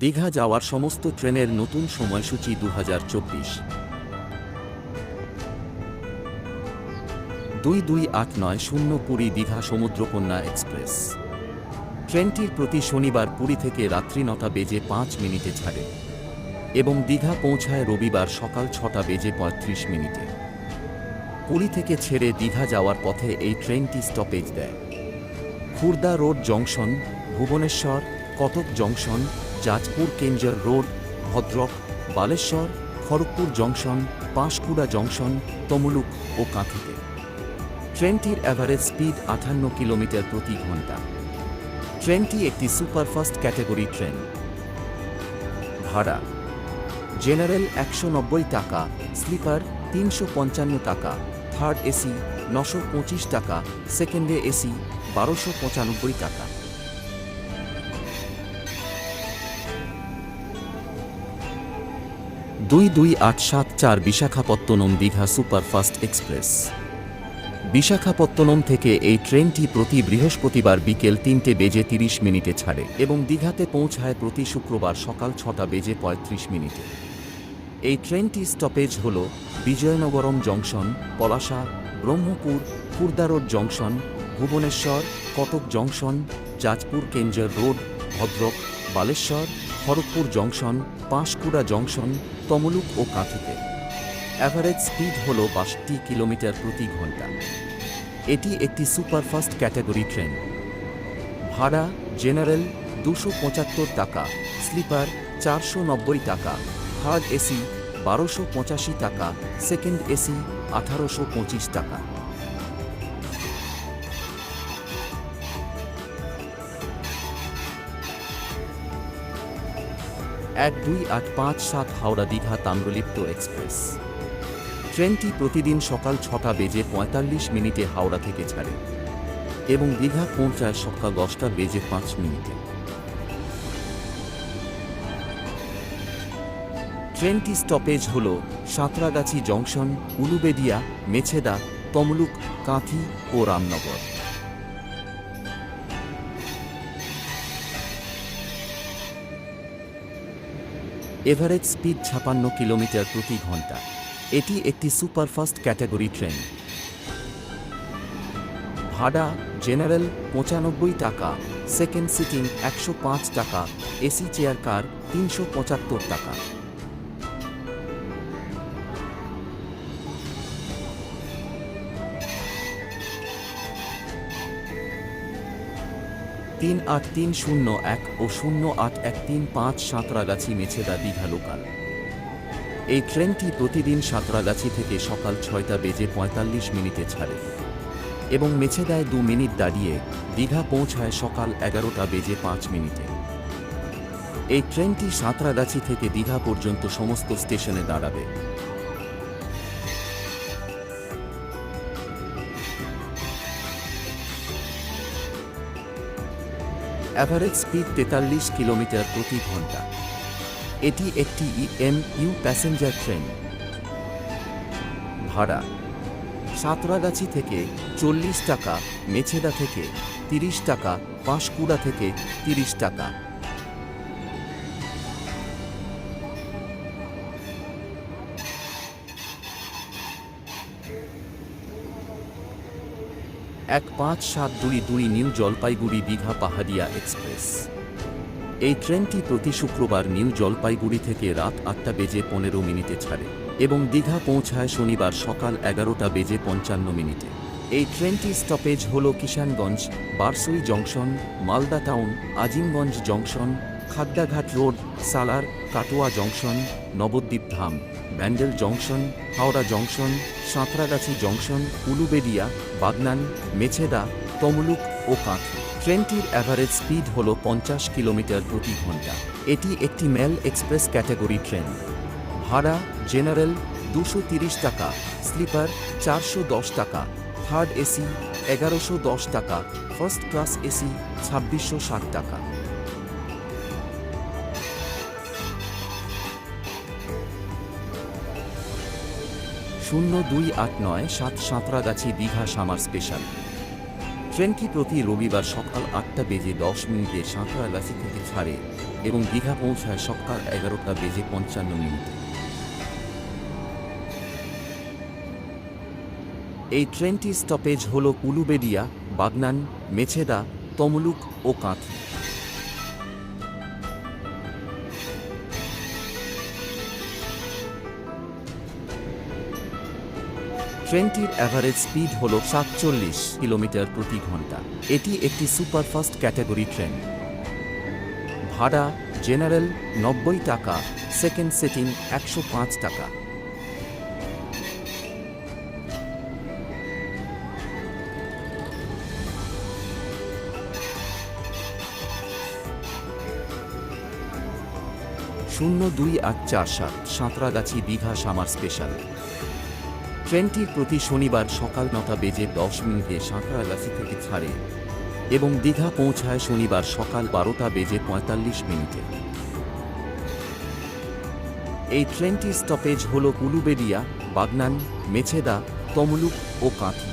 দীঘা যাওয়ার সমস্ত ট্রেনের নতুন সময়সূচি দু দুই দুই আট নয় শূন্য পুরী দীঘা সমুদ্রকন্যা এক্সপ্রেস। ট্রেনটির প্রতি শনিবার পুরী থেকে রাত্রি নটা বেজে পাঁচ মিনিটে ছাড়ে এবং দীঘা পৌঁছায় রবিবার সকাল ছটা বেজে পঁয়ত্রিশ মিনিটে। পুরী থেকে ছেড়ে দীঘা যাওয়ার পথে এই ট্রেনটি স্টপেজ দেয়। Khurda road junction, Bhubaneswar, Cuttack junction Jajpur Keonjhar road, Bhadrak, Balasore, Kharagpur junction, Panskura junction, Tamluk ও কাঁথিতে। ট্রেনটির অ্যাভারেজ স্পিড আটান্ন কিলোমিটার প্রতি ঘণ্টা ট্রেনটি একটি সুপারফাস্ট ক্যাটাগরি ট্রেন। ভাড়া। জেনারেল একশো নব্বই টাকা, স্লিপার তিনশো পঞ্চান্ন টাকা, থার্ড এসি নশো টাকা, সেকেন্ডে এসি বারোশো টাকা। দুই দুই আট সাত চার বিশাখাপত্তনম দীঘা সুপারফাস্ট এক্সপ্রেস। বিশাখাপত্তনম থেকে এই ট্রেনটি প্রতি বৃহস্পতিবার বিকেল তিনটে বেজে তিরিশ মিনিটে ছাড়ে এবং দীঘাতে পৌঁছায় প্রতি শুক্রবার সকাল ছটা বেজে পঁয়ত্রিশ মিনিটে। এই ট্রেনটি স্টপেজ হল Vizianagaram junction, Palasa, Brahmapur Khurda road junction, Bhubaneswar, Cuttack junction Jajpur Keonjhar road, Bhadrak, Balasore, Kharagpur junction, Panskura junction Tamluk ও কাঁথিতে। অ্যাভারেজ স্পিড হল বাষট্টি কিলোমিটার প্রতি ঘণ্টা। এটি একটি সুপারফাস্ট ক্যাটাগরি ট্রেন। ভাড়া, জেনারেল দুশো পঁচাত্তর টাকা, স্লিপার চারশো নব্বই টাকা, থার্ড এসি বারোশো পঁচাশি টাকা, সেকেন্ড এসি আঠারোশো পঁচিশ টাকা। এক দুই আট পাঁচ সাত হাওড়া দীঘা তাম্রলিপ্ত এক্সপ্রেস। ট্রেনটি প্রতিদিন সকাল ছটা বেজে পঁয়তাল্লিশ মিনিটে হাওড়া থেকে ছাড়ে এবং দীঘা পৌঁছায় সকাল দশটা বেজে পাঁচ মিনিটে। ট্রেনটি স্টপেজ হল সাঁতরাগাছি জংশন, উলুবেদিয়া, মেছেদা, তমলুক, কাঁথি ও রামনগর। এভারেজ স্পিড ছাপান্ন কিলোমিটার প্রতি ঘণ্টা। এটি একটি সুপারফাস্ট ক্যাটাগরি ট্রেন। ভাড়া জেনারেল পঁচানব্বই টাকা, সেকেন্ড সিটিং একশো পাঁচ টাকা, এসি চেয়ার কার তিনশো পঁচাত্তর টাকা। তিন আট তিন শূন্য এক ও শূন্য আট এক তিন পাঁচ সাঁতরাগাছি মেছেদা দীঘা লোকাল। এই ট্রেনটি প্রতিদিন সাঁতরাগাছি থেকে সকাল ছয়টা বেজে পঁয়তাল্লিশ মিনিটে ছাড়ে এবং মেছেদায় দু মিনিট দাঁড়িয়ে দীঘা পৌঁছায় সকাল এগারোটা বেজে পাঁচ মিনিটে। এই ট্রেনটি সাঁতরাগাছি থেকে দীঘা পর্যন্ত সমস্ত স্টেশনে দাঁড়াবে। অ্যাভারেজ স্পিড তেতাল্লিশ কিলোমিটার প্রতি ঘণ্টা। এটি একটি এম ইউ প্যাসেঞ্জার ট্রেন ভাড়া, সাঁতরাগাছি থেকে চল্লিশ টাকা, মেছেদা থেকে তিরিশ টাকা পাঁশকুড়া থেকে তিরিশ টাকা। এক পাঁচ সাত দুই দুই নিউ জলপাইগুড়ি দীঘা পাহাড়িয়া এক্সপ্রেস। এই ট্রেনটি প্রতি শুক্রবার নিউ জলপাইগুড়ি থেকে রাত আটটা বেজে পনেরো মিনিটে ছাড়ে এবং দীঘা পৌঁছায় শনিবার সকাল এগারোটা বেজে পঞ্চান্ন মিনিটে। এই ট্রেনটি স্টপেজ হল Kishanganj, Barsoi junction, Malda town, Azimganj junction Khagraghat road, Salar, Katwa junction, Nabadwip Dham, Bandel junction, Howrah junction, Santragachi junction Uluberia Bagnan, Mecheda, Tamluk ও কাঁথি। ট্রেনটির অ্যাভারেজ স্পিড হল পঞ্চাশ কিলোমিটার প্রতি ঘণ্টা এটি একটি মেল এক্সপ্রেস ক্যাটাগরি ট্রেন। ভাড়া general দুশো টাকা, স্লিপার চারশো দশ টাকা থার্ড এসি এগারোশো দশ টাকা, ফার্স্ট ক্লাস এসি ছাব্বিশশো ষাট টাকা। শূন্য দুই আট নয় সাত সাঁতরাগাছি দীঘা সামার স্পেশাল। ট্রেনটি প্রতি রবিবার সকাল আটটা বেজে দশ মিনিটে সাঁতরাগাছি থেকে ছাড়ে এবং দীঘা পৌঁছায় সকাল এগারোটা বেজে পঞ্চান্ন মিনিটে। এই ট্রেনটির স্টপেজ হল উলুবেড়িয়া, বাগনান, মেছেদা, তমলুক ও কাঁথি। ট্রেনটির অ্যাভারেজ স্পিড হল সাতচল্লিশ কিলোমিটার প্রতি ঘণ্টা। এটি একটি সুপারফাস্ট ক্যাটাগরি ট্রেন। ভাড়া জেনারেল নব্বই টাকা সেকেন্ড সেটিং একশো পাঁচ টাকা। শূন্য দুই আট চার সাত, সাঁতরাগাছি দীঘা সামার স্পেশাল। ট্রেনটি প্রতি শনিবার সকাল নটা বেজে দশ মিনিটে সাঁতরাগাছি থেকে ছাড়ে এবং দীঘা পৌঁছায় শনিবার সকাল বারোটা বেজে পঁয়তাল্লিশ মিনিটে। এই ট্রেনটির স্টপেজ হল উলুবেড়িয়া বাগনান, মেছেদা, তমলুক ও কাঁথি।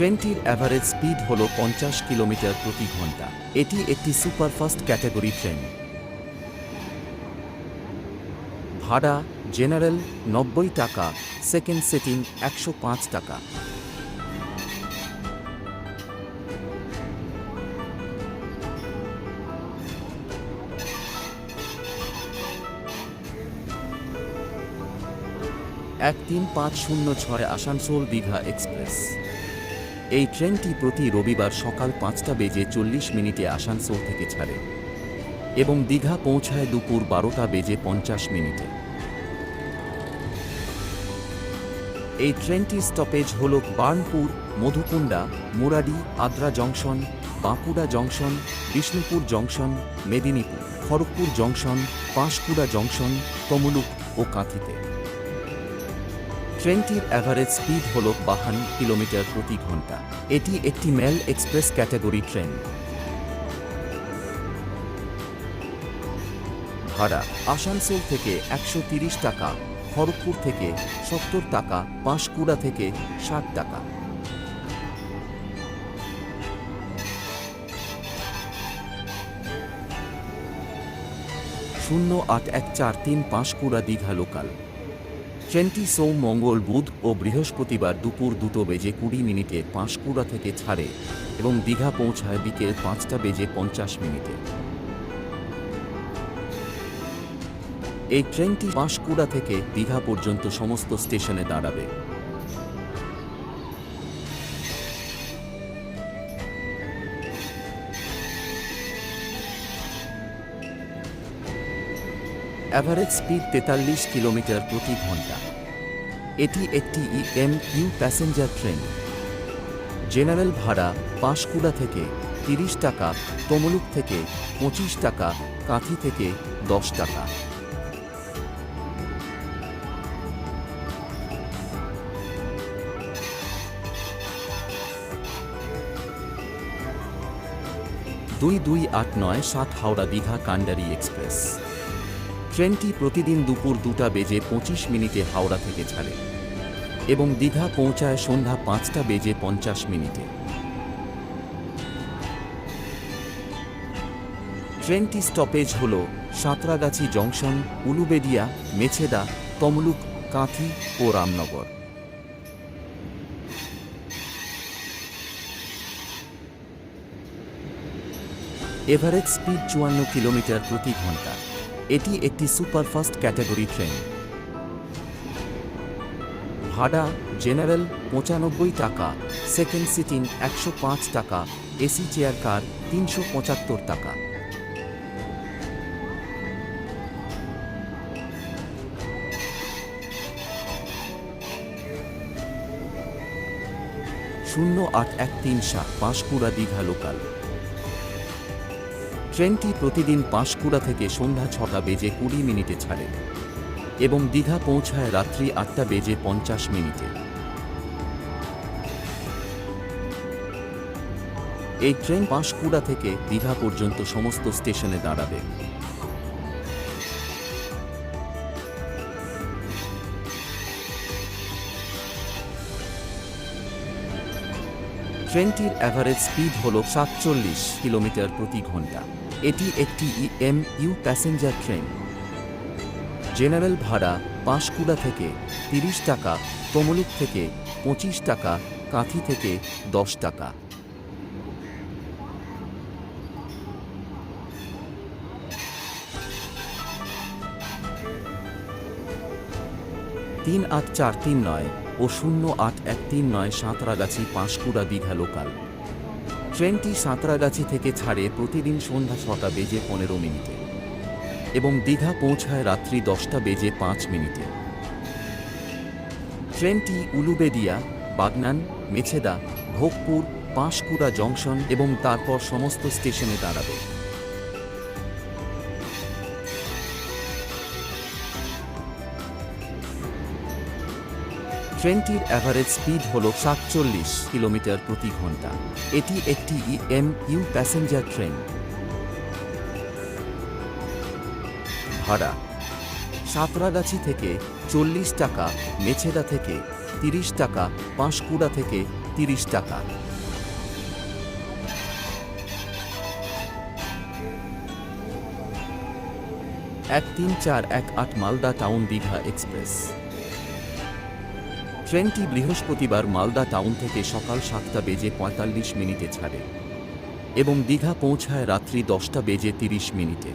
ট্রেনটির অ্যাভারেজ স্পিড হল পঞ্চাশ কিলোমিটার প্রতি ঘণ্টা। এটি একটি সুপারফাস্ট ক্যাটাগরি ট্রেন। ভাড়া জেনারেল নব্বই টাকা সেকেন্ড সেটিং একশো পাঁচ টাকা। এক তিন পাঁচ শূন্য ছয় আসানসোল দীঘা এক্সপ্রেস। এই ট্রেনটি প্রতি রবিবার সকাল পাঁচটা বেজে চল্লিশ মিনিটে আসানসোল থেকে ছাড়ে এবং দীঘা পৌঁছায় দুপুর বারোটা বেজে পঞ্চাশ মিনিটে। এই ট্রেনটির স্টপেজ হল Burnpur Madhukunda Muradi, Adra junction, Bankura junction, Bishnupur junction, Medinipur, Kharagpur junction, Panskura junction, Tamluk ও কাঁথিতে। ট্রেনটির অ্যাভারেজ স্পিড হল বাহান্ন কিলোমিটার প্রতি ঘণ্টা। এটি একটি মেল এক্সপ্রেস ক্যাটাগরি ট্রেন। ভাড়া, আসানসোল থেকে একশো টাকা, খড়গপুর থেকে সত্তর টাকা পাঁশকুড়া থেকে ষাট টাকা। শূন্য আট এক চার তিন পাঁশকুড়া দীঘা লোকাল ট্রেনটি সোম, মঙ্গল, বুধ ও বৃহস্পতিবার দুপুর দুটো বেজে কুড়ি মিনিটে পাঁশকুড়া থেকে ছাড়ে এবং দীঘা পৌঁছায় বিকেল পাঁচটা বেজে পঞ্চাশ মিনিটে। এই ট্রেনটি পাঁশকুড়া থেকে দীঘা পর্যন্ত সমস্ত স্টেশনে দাঁড়াবে। অ্যাভারেজ স্পিড তেতাল্লিশ কিলোমিটার প্রতি ঘণ্টা। এটি একটি E M U passenger train general ভাড়া পাঁশকুড়া থেকে তিরিশ টাকা, তমলুক থেকে পঁচিশ টাকা, কাঁথি থেকে দশ টাকা। দুই দুই আট নয় সাত হাওড়া দীঘা কান্ডারি এক্সপ্রেস। ট্রেনটি প্রতিদিন দুপুর দুটা বেজে পঁচিশ মিনিটে হাওড়া থেকে ছাড়ে এবং দীঘা পৌঁছায় সন্ধ্যা পাঁচটা বেজে পঞ্চাশ মিনিটে। ট্রেনটি স্টপেজ হল সাঁতরাগাছি জংশন, উলুবেড়িয়া, মেছেদা, তমলুক, কাঁথি ও রামনগর। এভারেজ স্পিড চুয়ান্ন কিলোমিটার প্রতি ঘণ্টা এটি একটি সুপারফাস্ট ক্যাটাগরি ট্রেন। ভাড়া জেনারেল পঁচানব্বই টাকা, সেকেন্ড সিটিং একশো পাঁচ টাকা এসি চেয়ার কার তিনশো পঁচাত্তর টাকা। শূন্য আট এক তিন সাত পাঁশকুড়া দীঘা লোকাল। ট্রেনটি প্রতিদিন পাঁশকুড়া থেকে সন্ধ্যা ছটা বেজে কুড়ি মিনিটে ছাড়ে এবং দীঘা পৌঁছায় রাত্রি আটটা বেজে পঞ্চাশ মিনিটে। এই ট্রেন পাঁশকুড়া থেকে দীঘা পর্যন্ত সমস্ত স্টেশনে দাঁড়াবে। ট্রেনটির অ্যাভারেজ স্পিড হল সাতচল্লিশ কিলোমিটার প্রতি ঘণ্টা। এটি একটি ইএমইউ প্যাসেঞ্জার ট্রেন জেনারেল ভাড়া পাঁশকুড়া থেকে তিরিশ টাকা, তমলুক থেকে পঁচিশ টাকা, কাঁথি থেকে দশ টাকা। তিন আট চার তিন নয় ও শূন্য আট এক তিন নয় সাঁতরাগাছি পাঁশকুড়া দীঘা লোকাল ট্রেনটি সাঁতরাগাছি থেকে ছাড়ে প্রতিদিন সন্ধ্যা ছটা বেজে পনেরো মিনিটে এবং দীঘা পৌঁছায় রাত্রি দশটা বেজে পাঁচ মিনিটে। ট্রেনটি উলুবেদিয়া বাগনান, মেছেদা, ভোগপুর পাঁশকুড়া জংশন এবং তারপর সমস্ত স্টেশনে দাঁড়াবে। ট্রেনটির অ্যাভারেজ স্পিড হল সাতচল্লিশ কিলোমিটার প্রতি ঘণ্টা। এটি একটি ইএমইউ প্যাসেঞ্জার ট্রেন ভাড়া, সাঁতরাগাছি থেকে চল্লিশ টাকা, মেছেদা থেকে তিরিশ টাকা, পাঁশকুড়া থেকে তিরিশ টাকা। এক তিন চার এক আট মালদা টাউন দীঘা এক্সপ্রেস। ট্রেনটি বৃহস্পতিবার মালদা টাউন থেকে সকাল সাতটা বেজে পঁয়তাল্লিশ মিনিটে ছাড়ে এবং দীঘা পৌঁছায় রাত্রি দশটা বেজে তিরিশ মিনিটে।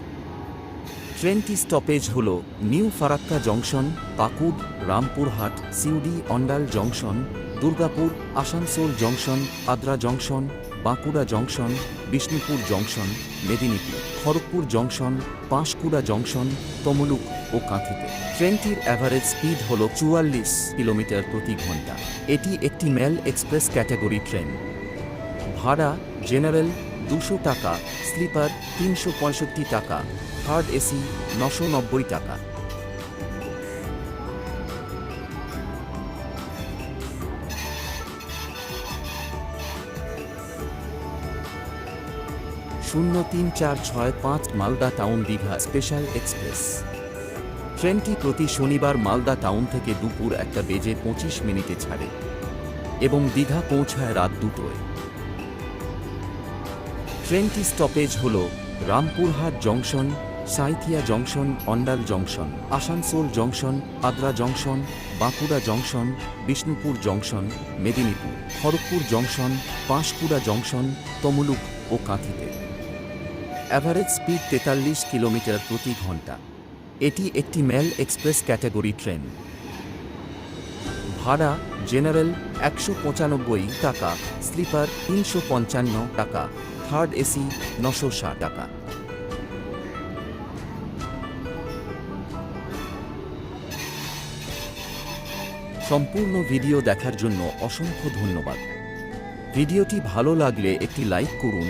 ট্রেনটি স্টপেজ হল new Farakka junction, Pakur, Rampurhat, Suri, Andal junction, Durgapur, Asansol junction, Adra junction Bankura junction, Bishnupur junction, Medinipur, Kharagpur junction, Panskura junction, Tamluk ও কাঁথিতে। ট্রেনটির অ্যাভারেজ স্পিড হল চুয়াল্লিশ কিলোমিটার প্রতি ঘণ্টা। এটি একটি মেল এক্সপ্রেস ক্যাটাগরি ট্রেন। ভাড়া জেনারেল দুশো টাকা, স্লিপার তিনশো পঁয়ষট্টি টাকা, থার্ড এসি নশো টাকা। শূন্য তিন চার ছয় পাঁচ Malda town Digha special express. ট্রেনটি প্রতি শনিবার মালদা টাউন থেকে দুপুর একটা বেজে পঁচিশ মিনিটে ছাড়ে এবং দীঘা পৌঁছায় রাত দুটোয়। ট্রেনটি স্টপেজ হল Rampurhat junction, Sainthia junction, Andal junction, Asansol junction, Adra junction, Bankura junction, Bishnupur junction, Medinipur, Kharagpur junction, Panskura junction, Tamluk ও কাঁথিতে। অ্যাভারেজ স্পিড তেতাল্লিশ কিলোমিটার প্রতি ঘণ্টা। এটি একটি মেল এক্সপ্রেস ক্যাটাগরি ট্রেন। ভাড়া জেনারেল একশো পঁচানব্বই টাকা, স্লিপার তিনশো পঞ্চান্ন টাকা, থার্ড এসি নশো টাকা। সম্পূর্ণ ভিডিও দেখার জন্য অসংখ্য ধন্যবাদ। ভিডিওটি ভালো লাগলে একটি লাইক করুন